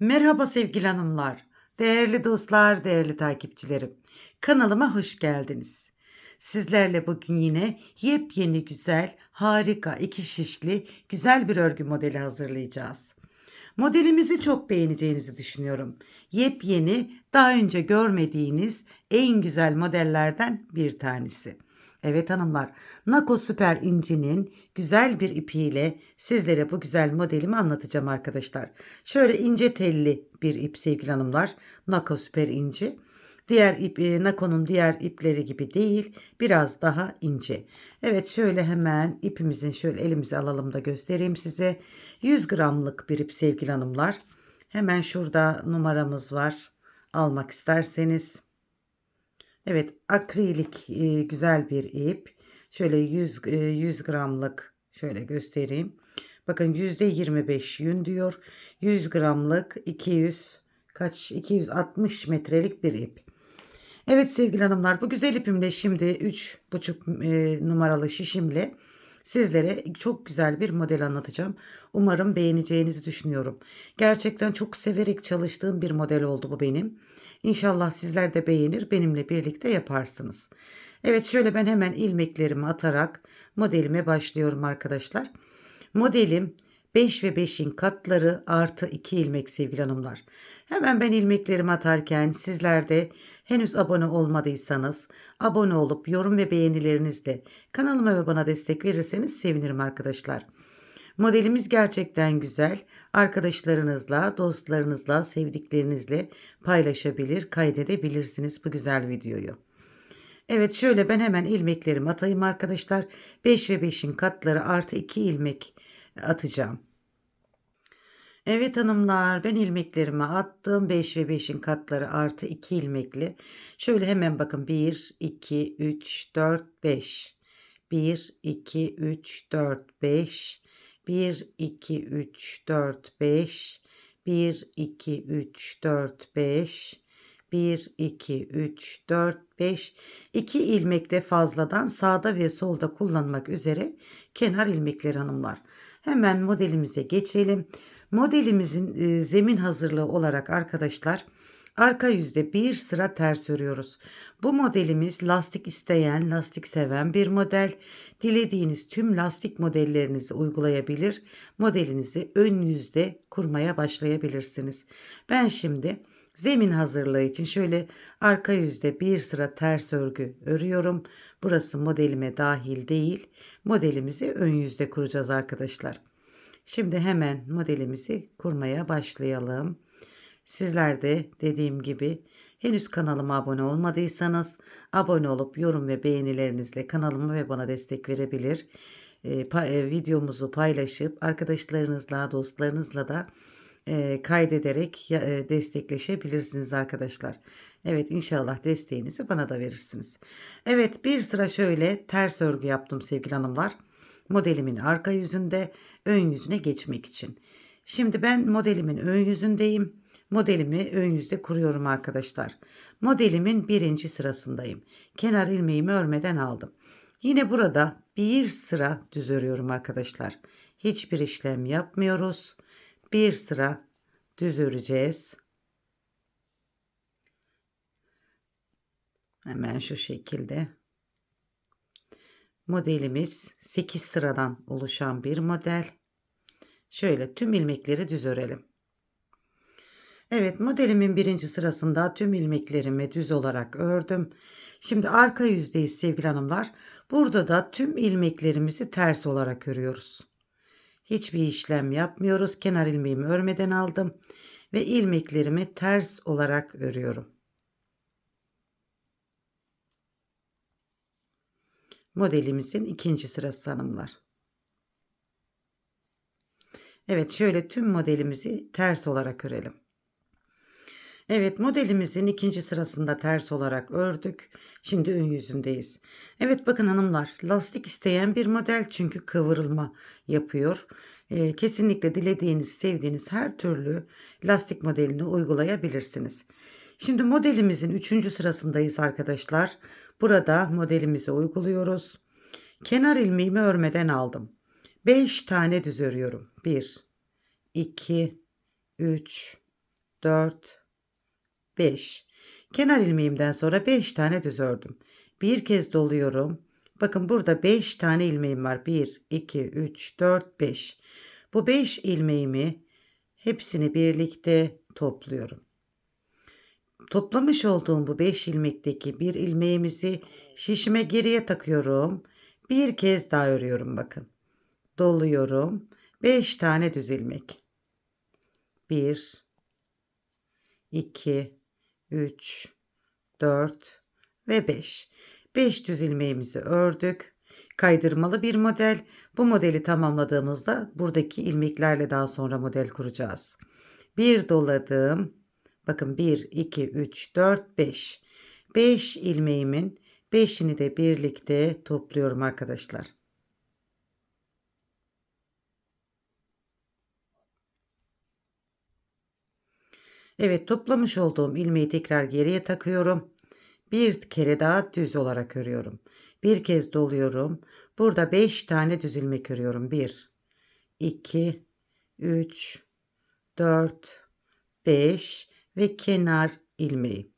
Merhaba sevgili hanımlar, değerli dostlar, değerli takipçilerim. Kanalıma hoş geldiniz. Sizlerle bugün yine yepyeni güzel, harika, iki şişli, güzel bir örgü modeli hazırlayacağız. Modelimizi çok beğeneceğinizi düşünüyorum. Yepyeni, daha önce görmediğiniz en güzel modellerden bir tanesi. Evet hanımlar, Nako Süper İnci'nin güzel bir ipiyle sizlere bu güzel modelimi anlatacağım arkadaşlar. Şöyle ince telli bir ip sevgili hanımlar. Nako Süper İnci. Diğer ip, e, Nako'nun diğer ipleri gibi değil, biraz daha ince. Evet şöyle hemen ipimizin şöyle elimize alalım da göstereyim size. 100 gramlık bir ip sevgili hanımlar. Hemen şurada numaramız var. Almak isterseniz Evet akrilik e, güzel bir ip. Şöyle 100, e, 100 gramlık şöyle göstereyim. Bakın %25 yün diyor. 100 gramlık 200 kaç 260 metrelik bir ip. Evet sevgili hanımlar bu güzel ipimle şimdi 3,5 e, numaralı şişimle sizlere çok güzel bir model anlatacağım. Umarım beğeneceğinizi düşünüyorum. Gerçekten çok severek çalıştığım bir model oldu bu benim. İnşallah sizler de beğenir benimle birlikte yaparsınız. Evet şöyle ben hemen ilmeklerimi atarak modelime başlıyorum arkadaşlar. Modelim 5 ve 5'in katları artı 2 ilmek sevgili hanımlar. Hemen ben ilmeklerimi atarken sizler de henüz abone olmadıysanız abone olup yorum ve beğenilerinizle kanalıma ve bana destek verirseniz sevinirim arkadaşlar. Modelimiz gerçekten güzel. Arkadaşlarınızla, dostlarınızla, sevdiklerinizle paylaşabilir, kaydedebilirsiniz bu güzel videoyu. Evet şöyle ben hemen ilmeklerimi atayım arkadaşlar. 5 ve 5'in katları artı 2 ilmek atacağım. Evet hanımlar ben ilmeklerimi attım. 5 ve 5'in katları artı 2 ilmekli. Şöyle hemen bakın 1, 2, 3, 4, 5. 1, 2, 3, 4, 5. 1, 2, 3, 4, 5. 1, 2, 3, 4, 5. 1, 2, 3, 4, 5. 2 ilmekte fazladan sağda ve solda kullanmak üzere kenar ilmekleri hanımlar. Hemen modelimize geçelim. Modelimizin e, zemin hazırlığı olarak arkadaşlar arka yüzde bir sıra ters örüyoruz. Bu modelimiz lastik isteyen, lastik seven bir model. Dilediğiniz tüm lastik modellerinizi uygulayabilir. Modelinizi ön yüzde kurmaya başlayabilirsiniz. Ben şimdi zemin hazırlığı için şöyle arka yüzde bir sıra ters örgü örüyorum. Burası modelime dahil değil. Modelimizi ön yüzde kuracağız arkadaşlar. Şimdi hemen modelimizi kurmaya başlayalım. Sizler de dediğim gibi henüz kanalıma abone olmadıysanız abone olup yorum ve beğenilerinizle kanalıma ve bana destek verebilir. E, pa, e, videomuzu paylaşıp arkadaşlarınızla, dostlarınızla da e, kaydederek e, destekleşebilirsiniz arkadaşlar. Evet inşallah desteğinizi bana da verirsiniz. Evet bir sıra şöyle ters örgü yaptım sevgili hanımlar. Modelimin arka yüzünde ön yüzüne geçmek için. Şimdi ben modelimin ön yüzündeyim. Modelimi ön yüzde kuruyorum arkadaşlar. Modelimin birinci sırasındayım. Kenar ilmeğimi örmeden aldım. Yine burada bir sıra düz örüyorum arkadaşlar. Hiçbir işlem yapmıyoruz. Bir sıra düz öreceğiz. Hemen şu şekilde. Modelimiz 8 sıradan oluşan bir model. Şöyle tüm ilmekleri düz örelim. Evet modelimin birinci sırasında tüm ilmeklerimi düz olarak ördüm. Şimdi arka yüzdeyiz sevgili hanımlar. Burada da tüm ilmeklerimizi ters olarak örüyoruz. Hiçbir işlem yapmıyoruz. Kenar ilmeğimi örmeden aldım ve ilmeklerimi ters olarak örüyorum. Modelimizin ikinci sırası hanımlar. Evet şöyle tüm modelimizi ters olarak örelim. Evet modelimizin ikinci sırasında ters olarak ördük. Şimdi ön yüzündeyiz. Evet bakın hanımlar lastik isteyen bir model çünkü kıvrılma yapıyor. Ee, kesinlikle dilediğiniz sevdiğiniz her türlü lastik modelini uygulayabilirsiniz. Şimdi modelimizin üçüncü sırasındayız arkadaşlar. Burada modelimizi uyguluyoruz. Kenar ilmeğimi örmeden aldım. 5 tane düz örüyorum. 1 2 3 4, 5. Kenar ilmeğimden sonra 5 tane düz ördüm. Bir kez doluyorum. Bakın burada 5 tane ilmeğim var. 1, 2, 3, 4, 5. Bu 5 ilmeğimi hepsini birlikte topluyorum. Toplamış olduğum bu 5 ilmekteki bir ilmeğimizi şişime geriye takıyorum. Bir kez daha örüyorum bakın. Doluyorum. 5 tane düz ilmek. 1 2 3 4 ve 5. 5 düz ilmeğimizi ördük. Kaydırmalı bir model. Bu modeli tamamladığımızda buradaki ilmeklerle daha sonra model kuracağız. Bir doladım. Bakın 1, 2, 3, 4, 5. 5 ilmeğimin 5'ini de birlikte topluyorum arkadaşlar. Evet toplamış olduğum ilmeği tekrar geriye takıyorum. Bir kere daha düz olarak örüyorum. Bir kez doluyorum. Burada 5 tane düz ilmek örüyorum. 1 2 3 4 5 ve kenar ilmeği.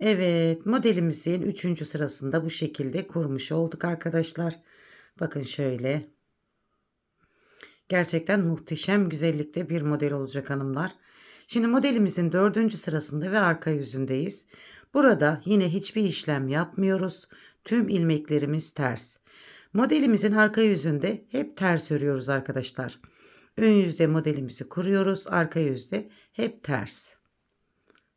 Evet modelimizin 3. sırasında bu şekilde kurmuş olduk arkadaşlar. Bakın şöyle. Gerçekten muhteşem güzellikte bir model olacak hanımlar. Şimdi modelimizin dördüncü sırasında ve arka yüzündeyiz. Burada yine hiçbir işlem yapmıyoruz. Tüm ilmeklerimiz ters. Modelimizin arka yüzünde hep ters örüyoruz arkadaşlar. Ön yüzde modelimizi kuruyoruz. Arka yüzde hep ters.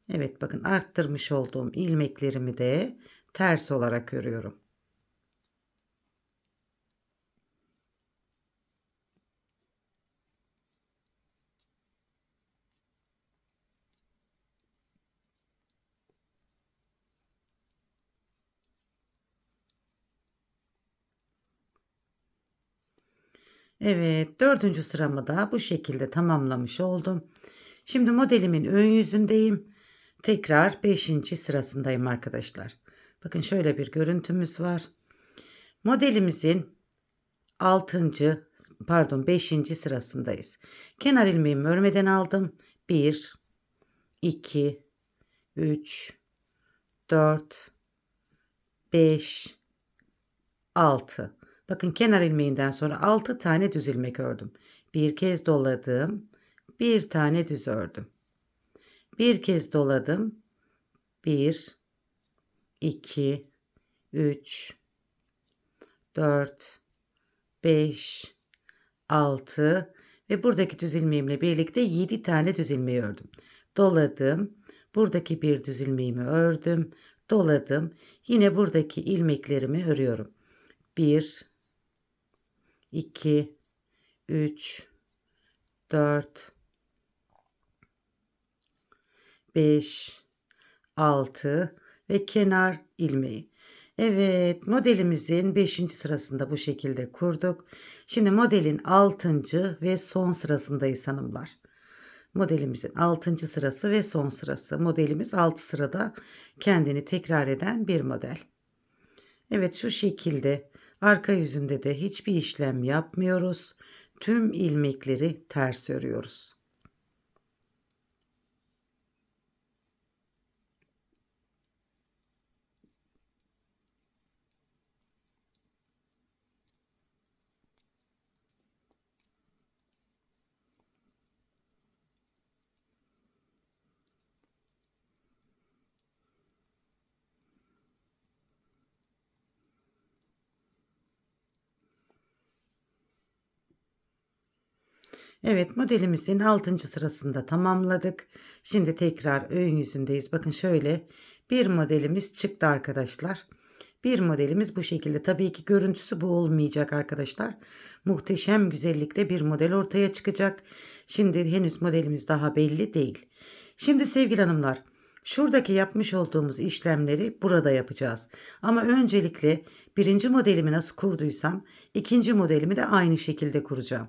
Evet bakın arttırmış olduğum ilmeklerimi de ters olarak örüyorum. Evet dördüncü sıramı da bu şekilde tamamlamış oldum. Şimdi modelimin ön yüzündeyim. Tekrar beşinci sırasındayım arkadaşlar. Bakın şöyle bir görüntümüz var. Modelimizin altıncı pardon beşinci sırasındayız. Kenar ilmeğimi örmeden aldım. 1 2 3 4 5 6 Bakın kenar ilmeğinden sonra 6 tane düz ilmek ördüm. Bir kez doladım. Bir tane düz ördüm. Bir kez doladım. 1 2 3 4 5 6 ve buradaki düz ilmeğimle birlikte 7 tane düz ilmeği ördüm. Doladım. Buradaki bir düz ilmeğimi ördüm. Doladım. Yine buradaki ilmeklerimi örüyorum. 1 2 3 4 5 6 ve kenar ilmeği. Evet modelimizin 5. sırasında bu şekilde kurduk. Şimdi modelin 6. ve son sırasındayız hanımlar. Modelimizin 6. sırası ve son sırası. Modelimiz 6 sırada kendini tekrar eden bir model. Evet şu şekilde arka yüzünde de hiçbir işlem yapmıyoruz. Tüm ilmekleri ters örüyoruz. Evet modelimizin 6. sırasında tamamladık. Şimdi tekrar ön yüzündeyiz. Bakın şöyle bir modelimiz çıktı arkadaşlar. Bir modelimiz bu şekilde. Tabii ki görüntüsü bu olmayacak arkadaşlar. Muhteşem güzellikte bir model ortaya çıkacak. Şimdi henüz modelimiz daha belli değil. Şimdi sevgili hanımlar şuradaki yapmış olduğumuz işlemleri burada yapacağız. Ama öncelikle birinci modelimi nasıl kurduysam ikinci modelimi de aynı şekilde kuracağım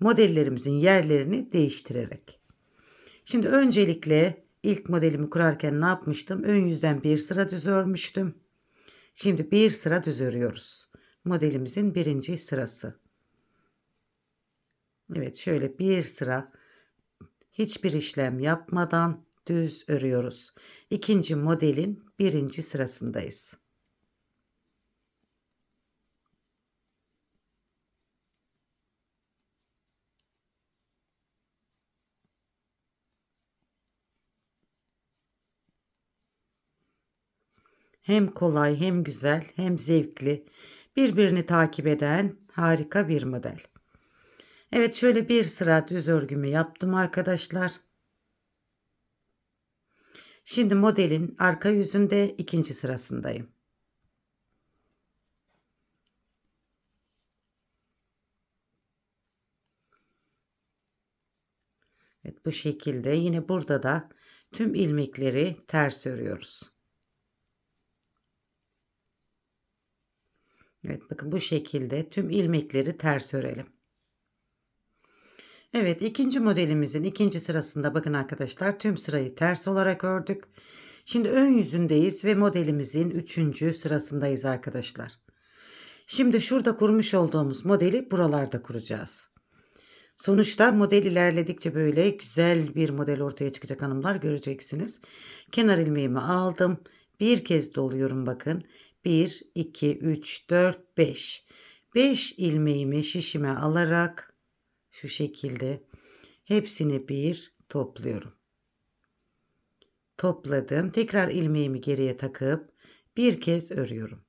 modellerimizin yerlerini değiştirerek. Şimdi öncelikle ilk modelimi kurarken ne yapmıştım? Ön yüzden bir sıra düz örmüştüm. Şimdi bir sıra düz örüyoruz. Modelimizin birinci sırası. Evet şöyle bir sıra hiçbir işlem yapmadan düz örüyoruz. İkinci modelin birinci sırasındayız. Hem kolay hem güzel hem zevkli birbirini takip eden harika bir model. Evet şöyle bir sıra düz örgümü yaptım arkadaşlar. Şimdi modelin arka yüzünde ikinci sırasındayım. Evet bu şekilde yine burada da tüm ilmekleri ters örüyoruz. Evet bakın bu şekilde tüm ilmekleri ters örelim. Evet ikinci modelimizin ikinci sırasında bakın arkadaşlar tüm sırayı ters olarak ördük. Şimdi ön yüzündeyiz ve modelimizin üçüncü sırasındayız arkadaşlar. Şimdi şurada kurmuş olduğumuz modeli buralarda kuracağız. Sonuçta model ilerledikçe böyle güzel bir model ortaya çıkacak hanımlar göreceksiniz. Kenar ilmeğimi aldım. Bir kez doluyorum bakın. 1, 2, 3, 4, 5. 5 ilmeğimi şişime alarak şu şekilde hepsini bir topluyorum. Topladım. Tekrar ilmeğimi geriye takıp bir kez örüyorum.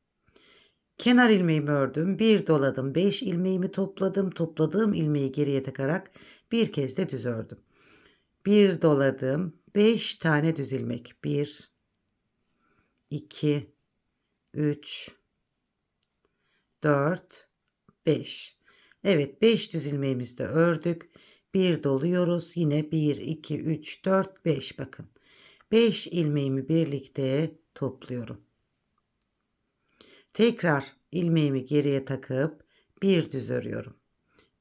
Kenar ilmeğimi ördüm. Bir doladım. 5 ilmeğimi topladım. Topladığım ilmeği geriye takarak bir kez de düz ördüm. Bir doladım. 5 tane düz ilmek. 1 2 3 4 5 Evet 5 düz ilmeğimizi de ördük. Bir doluyoruz. Yine 1 2 3 4 5 bakın. 5 ilmeğimi birlikte topluyorum. Tekrar ilmeğimi geriye takıp bir düz örüyorum.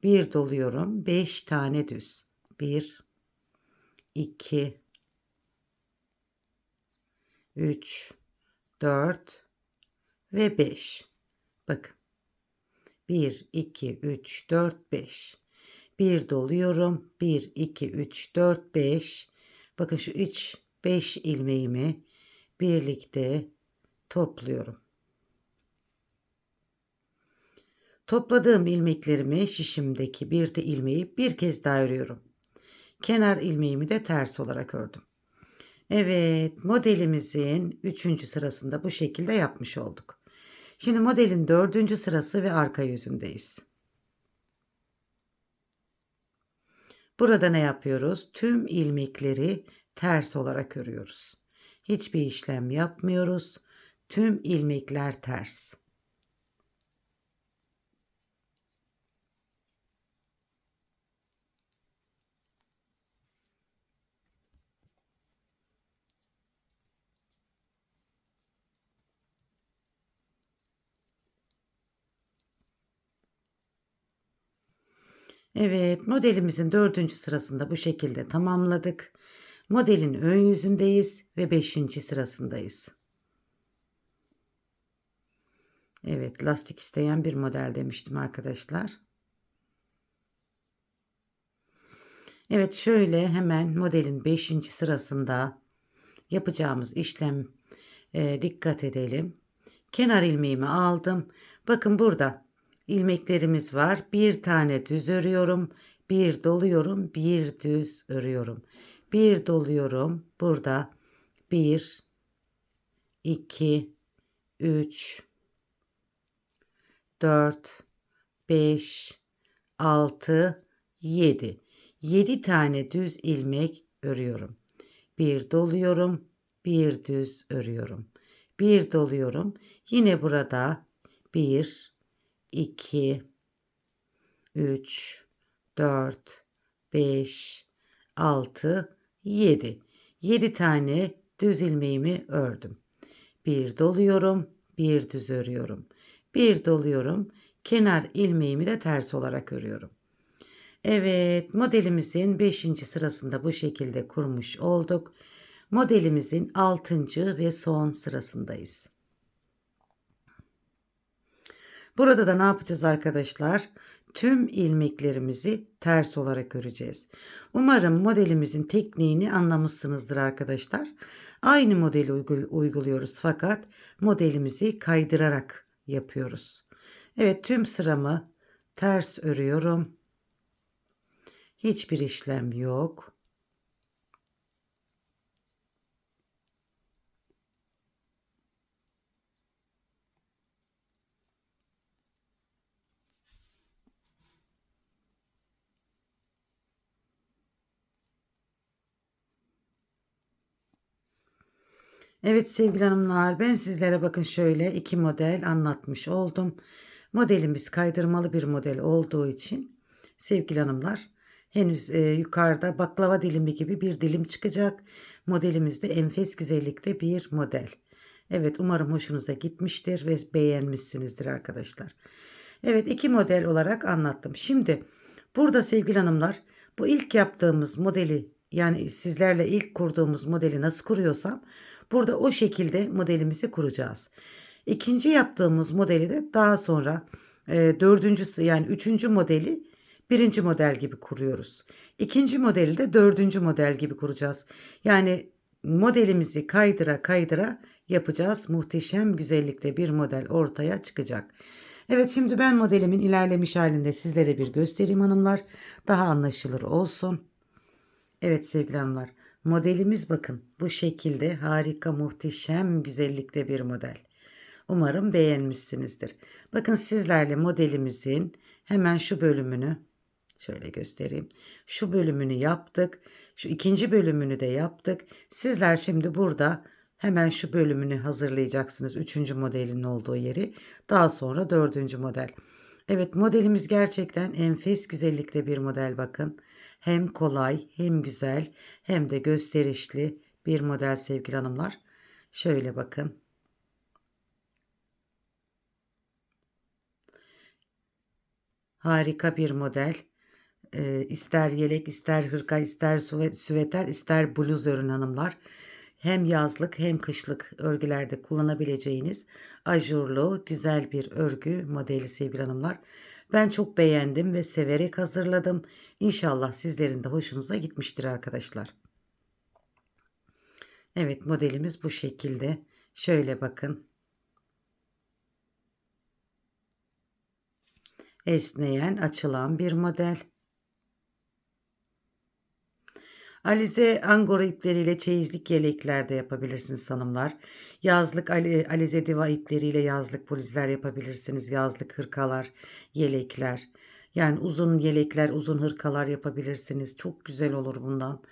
Bir doluyorum. 5 tane düz. 1 2 3 4 ve 5. Bakın. 1, 2, 3, 4, 5. 1 doluyorum. 1, 2, 3, 4, 5. Bakın şu 3, 5 ilmeğimi birlikte topluyorum. Topladığım ilmeklerimi şişimdeki bir de ilmeği bir kez daha örüyorum. Kenar ilmeğimi de ters olarak ördüm. Evet modelimizin 3. sırasında bu şekilde yapmış olduk. Şimdi modelin dördüncü sırası ve arka yüzündeyiz. Burada ne yapıyoruz? Tüm ilmekleri ters olarak örüyoruz. Hiçbir işlem yapmıyoruz. Tüm ilmekler ters. Evet modelimizin dördüncü sırasında bu şekilde tamamladık. Modelin ön yüzündeyiz ve beşinci sırasındayız. Evet lastik isteyen bir model demiştim arkadaşlar. Evet şöyle hemen modelin 5. sırasında yapacağımız işlem e, dikkat edelim. Kenar ilmeğimi aldım. Bakın burada ilmeklerimiz var. Bir tane düz örüyorum. Bir doluyorum. Bir düz örüyorum. Bir doluyorum. Burada bir, iki, üç, dört, beş, altı, yedi. Yedi tane düz ilmek örüyorum. Bir doluyorum. Bir düz örüyorum. Bir doluyorum. Yine burada bir, 2 3 4 5 6 7 7 tane düz ilmeğimi ördüm. Bir doluyorum, bir düz örüyorum. Bir doluyorum, kenar ilmeğimi de ters olarak örüyorum. Evet, modelimizin 5. sırasında bu şekilde kurmuş olduk. Modelimizin 6. ve son sırasındayız. Burada da ne yapacağız arkadaşlar? tüm ilmeklerimizi ters olarak öreceğiz. Umarım modelimizin tekniğini anlamışsınızdır arkadaşlar. Aynı modeli uyguluyoruz fakat modelimizi kaydırarak yapıyoruz. Evet tüm sıramı ters örüyorum. Hiçbir işlem yok. Evet sevgili hanımlar ben sizlere bakın şöyle iki model anlatmış oldum. Modelimiz kaydırmalı bir model olduğu için sevgili hanımlar henüz e, yukarıda baklava dilimi gibi bir dilim çıkacak. Modelimizde enfes güzellikte bir model. Evet umarım hoşunuza gitmiştir ve beğenmişsinizdir arkadaşlar. Evet iki model olarak anlattım. Şimdi burada sevgili hanımlar bu ilk yaptığımız modeli yani sizlerle ilk kurduğumuz modeli nasıl kuruyorsam burada o şekilde modelimizi kuracağız. İkinci yaptığımız modeli de daha sonra e, dördüncüsü yani üçüncü modeli birinci model gibi kuruyoruz. İkinci modeli de dördüncü model gibi kuracağız. Yani modelimizi kaydıra kaydıra yapacağız. Muhteşem güzellikte bir model ortaya çıkacak. Evet şimdi ben modelimin ilerlemiş halinde sizlere bir göstereyim hanımlar. Daha anlaşılır olsun. Evet sevgili hanımlar modelimiz bakın bu şekilde harika muhteşem güzellikte bir model. Umarım beğenmişsinizdir. Bakın sizlerle modelimizin hemen şu bölümünü şöyle göstereyim. Şu bölümünü yaptık. Şu ikinci bölümünü de yaptık. Sizler şimdi burada hemen şu bölümünü hazırlayacaksınız. Üçüncü modelin olduğu yeri. Daha sonra dördüncü model. Evet modelimiz gerçekten enfes güzellikte bir model bakın. Hem kolay hem güzel hem de gösterişli bir model sevgili hanımlar. Şöyle bakın. Harika bir model. Ee, ister yelek, ister hırka, ister süveter, ister bluz örün hanımlar. Hem yazlık hem kışlık örgülerde kullanabileceğiniz ajurlu güzel bir örgü modeli sevgili hanımlar. Ben çok beğendim ve severek hazırladım. İnşallah sizlerin de hoşunuza gitmiştir arkadaşlar. Evet modelimiz bu şekilde. Şöyle bakın. Esneyen, açılan bir model. Alize angora ipleriyle çeyizlik yelekler de yapabilirsiniz hanımlar. Yazlık alize diva ipleriyle yazlık bluzlar yapabilirsiniz. Yazlık hırkalar, yelekler. Yani uzun yelekler, uzun hırkalar yapabilirsiniz. Çok güzel olur bundan.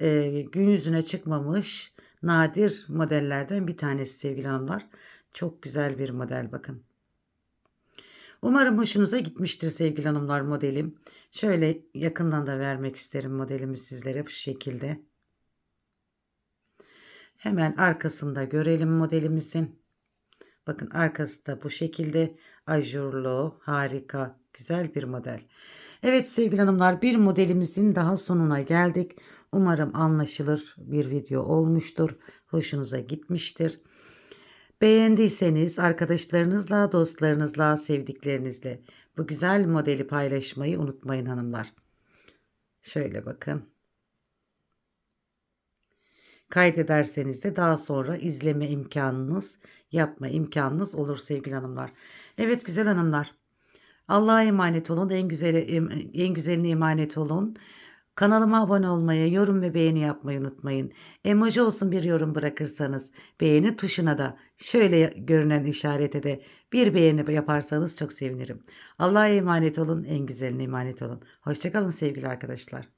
Ee, gün yüzüne çıkmamış nadir modellerden bir tanesi sevgili hanımlar. Çok güzel bir model bakın. Umarım hoşunuza gitmiştir sevgili hanımlar modelim. Şöyle yakından da vermek isterim modelimi sizlere bu şekilde. Hemen arkasında görelim modelimizin. Bakın arkası da bu şekilde ajurlu, harika, güzel bir model. Evet sevgili hanımlar bir modelimizin daha sonuna geldik. Umarım anlaşılır bir video olmuştur. Hoşunuza gitmiştir. Beğendiyseniz arkadaşlarınızla, dostlarınızla, sevdiklerinizle bu güzel modeli paylaşmayı unutmayın hanımlar. Şöyle bakın. Kaydederseniz de daha sonra izleme imkanınız, yapma imkanınız olur sevgili hanımlar. Evet güzel hanımlar. Allah'a emanet olun. En güzeli en güzeline emanet olun. Kanalıma abone olmayı, yorum ve beğeni yapmayı unutmayın. Emoji olsun bir yorum bırakırsanız beğeni tuşuna da şöyle görünen işarete de bir beğeni yaparsanız çok sevinirim. Allah'a emanet olun, en güzeline emanet olun. Hoşçakalın sevgili arkadaşlar.